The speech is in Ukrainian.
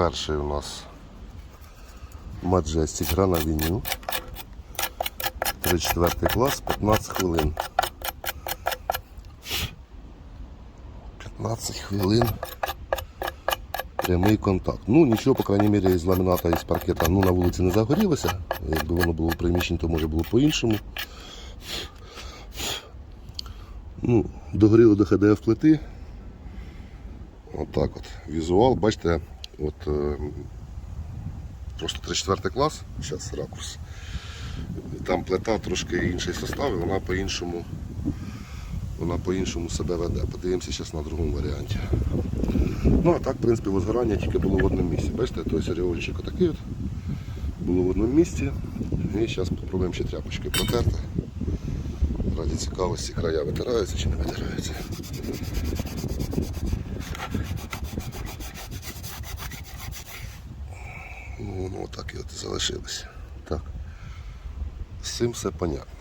Перший у нас Majestic Грана Веню. 34 клас, 15 хвилин. 15 хвилин. Прямий контакт. Ну, нічого, по крайній мірі, з ламіната і з паркета ну, на вулиці не загорілося. Якби воно було в приміщенні, то може було по-іншому. Ну, догоріло до ХДФ плити. Отак от. Візуал, бачите, от е, просто 34 клас, зараз ракурс. Там плита трошки інший состав, і вона по-іншому вона по-іншому себе веде. Подивимося зараз на другому варіанті. Ну а так, в принципі, возгорання тільки було в одному місці. Бачите, той серіольчик отакий от. Було в одному місці. І зараз спробуємо ще тряпочки протерти. Раді цікавості края витираються чи не витираються. Ну, воно отак і от залишилося. Так. З цим все понятно.